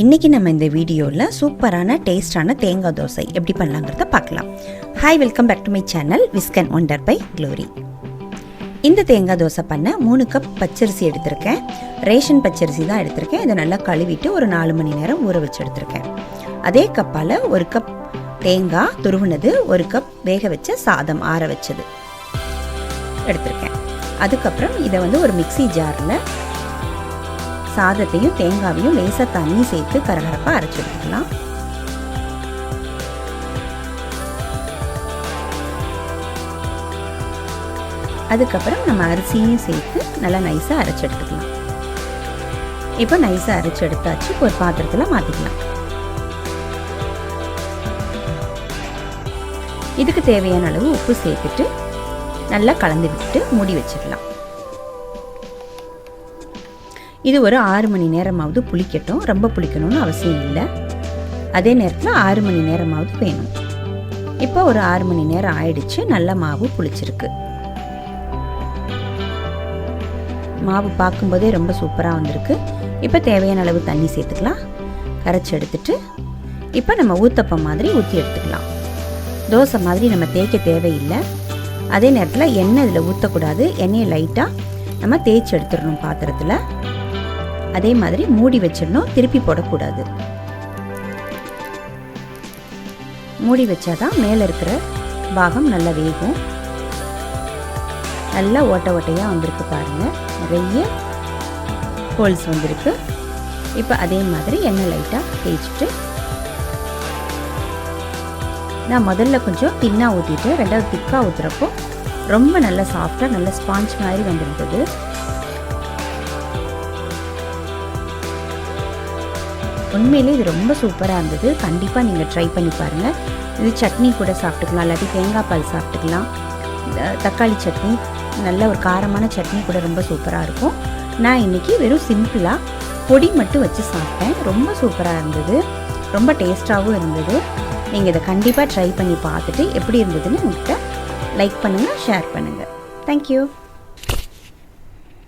இன்றைக்கி நம்ம இந்த வீடியோவில் சூப்பரான டேஸ்டான தேங்காய் தோசை எப்படி பண்ணலாங்கிறத பார்க்கலாம். Hi welcome back to my channel விஸ்கன் wonder by Glory இந்த தேங்காய் தோசை பண்ண மூணு கப் பச்சரிசி எடுத்திருக்கேன். ரேஷன் பச்சரிசி தான் எடுத்திருக்கேன். இதை நல்லா கழுவிட்டு ஒரு நாலு மணி நேரம் ஊற வச்சு எடுத்திருக்கேன். அதே கப்பால் ஒரு கப் தேங்காய் துருவினது ஒரு கப் வேக வச்ச சாதம் ஆற வச்சது எடுத்திருக்கேன். அதுக்கப்புறம் இதை வந்து ஒரு மிக்ஸி ஜாரில் சாதத்தையும் தேங்காவையும் லேசாக தண்ணி சேர்த்து கரகரப்பாக அரைச்சி எடுத்துக்கலாம். அதுக்கப்புறம் நம்ம அரிசியும் சேர்த்து நல்லா நைஸாக அரைச்சி எடுத்துக்கலாம். இப்போ நைஸாக அரைச்சி எடுத்தாச்சு. ஒரு பாத்திரத்தில் மாற்றிக்கலாம் இதுக்கு தேவையான அளவு உப்பு சேர்த்துட்டு நல்லா கலந்து விட்டுட்டு மூடி வச்சிடலாம் இது ஒரு ஆறு மணி நேரமாவது புளிக்கட்டும். ரொம்ப புளிக்கணும்னு அவசியம் இல்லை. அதே நேரத்தில் ஆறு மணி நேரமாவது வேணும். இப்போ ஒரு ஆறு மணி நேரம் ஆயிடுச்சு. நல்ல மாவு புளிச்சிருக்கு. மாவு பார்க்கும்போதே ரொம்ப சூப்பராக வந்திருக்கு. இப்போ தேவையான அளவு தண்ணி சேர்த்துக்கலாம். கரைச்சி எடுத்துட்டு இப்போ நம்ம ஊத்தப்பம் மாதிரி ஊற்றி எடுத்துக்கலாம். தோசை மாதிரி நம்ம தேய்க்க தேவையில்லை. அதே நேரத்தில் எண்ணெய் இதில் ஊற்றக்கூடாது எண்ணெயை லைட்டாக நம்ம தேய்ச்சி எடுத்துடணும் பாத்திரத்தில். அதே மாதிரி மூடி வச்சிடணும் திருப்பி போடக்கூடாது. மூடி வச்சாதான் மேலே இருக்கிற பாகம் நல்லா வேகும். நல்லா ஓட்ட ஓட்டையாக வந்திருக்கு பாருங்கள் நிறைய ஹோல்ஸ் வந்திருக்கு. இப்போ அதே மாதிரி எண்ணெய் லைட்டாக தேய்ச்சிட்டு நான் முதல்ல கொஞ்சம் தின்னாக ஊற்றிட்டு ரெண்டாவது திக்காக ஊற்றுறப்போ ரொம்ப நல்லா சாஃப்டாக நல்ல ஸ்பாஞ்ச் மாதிரி வந்திருந்தது. உண்மையிலே இது ரொம்ப சூப்பராக இருந்தது. கண்டிப்பாக நீங்கள் ட்ரை பண்ணி பாருங்கள் இது சட்னி கூட சாப்பிட்டுக்கலாம் இல்லாட்டி தேங்காய் பால் சாப்பிட்டுக்கலாம். தக்காளி சட்னி நல்ல ஒரு காரமான சட்னி கூட ரொம்ப சூப்பராக இருக்கும். நான் இன்றைக்கி வெறும் சிம்பிளாக பொடி மட்டும் வச்சு சாப்பிட்டேன். ரொம்ப சூப்பராக இருந்தது. ரொம்ப டேஸ்ட்டாகவும் இருந்தது. நீங்கள் இதை கண்டிப்பாக ட்ரை பண்ணி பார்த்துட்டு எப்படி இருந்ததுன்னு உங்கள்கிட்ட லைக் பண்ணுங்கள் ஷேர் பண்ணுங்கள் தேங்க்யூ